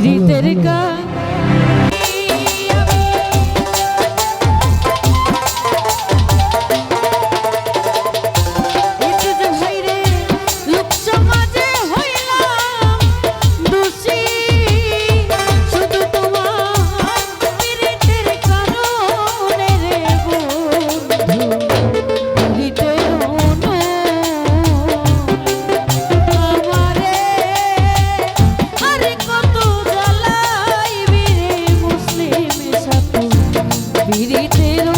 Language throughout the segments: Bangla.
Y cerca விரிற்றிடும்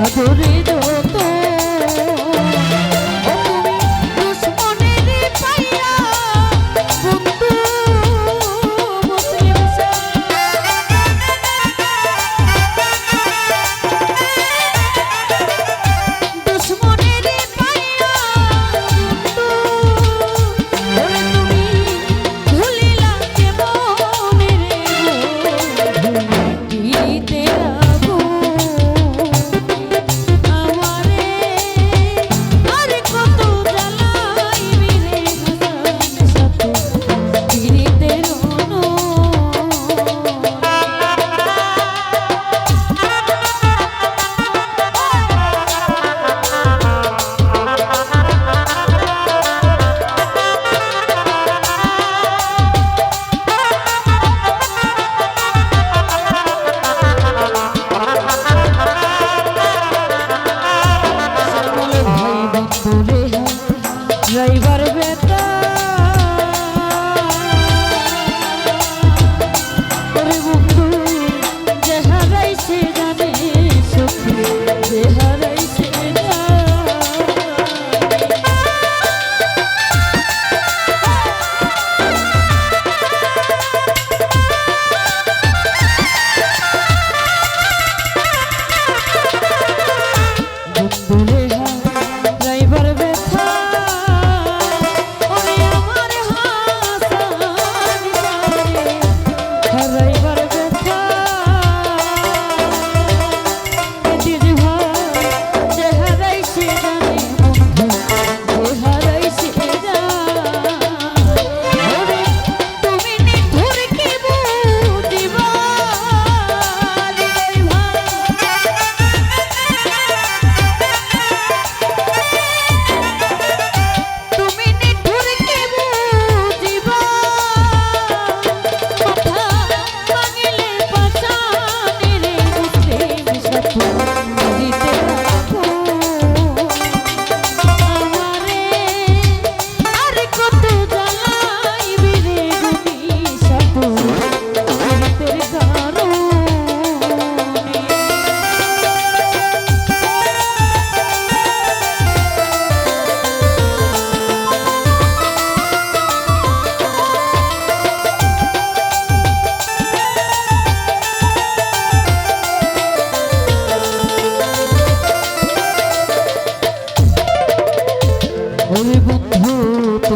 সাধুরে দোষ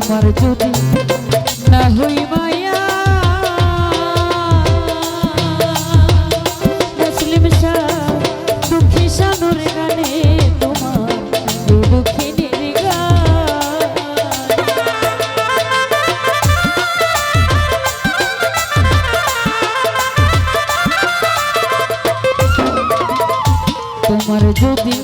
তোমার যদি না হইবাইয়া মুসলিম শাহ দুঃখী সাধুর গানে তোমার দুঃখী তোমার যদি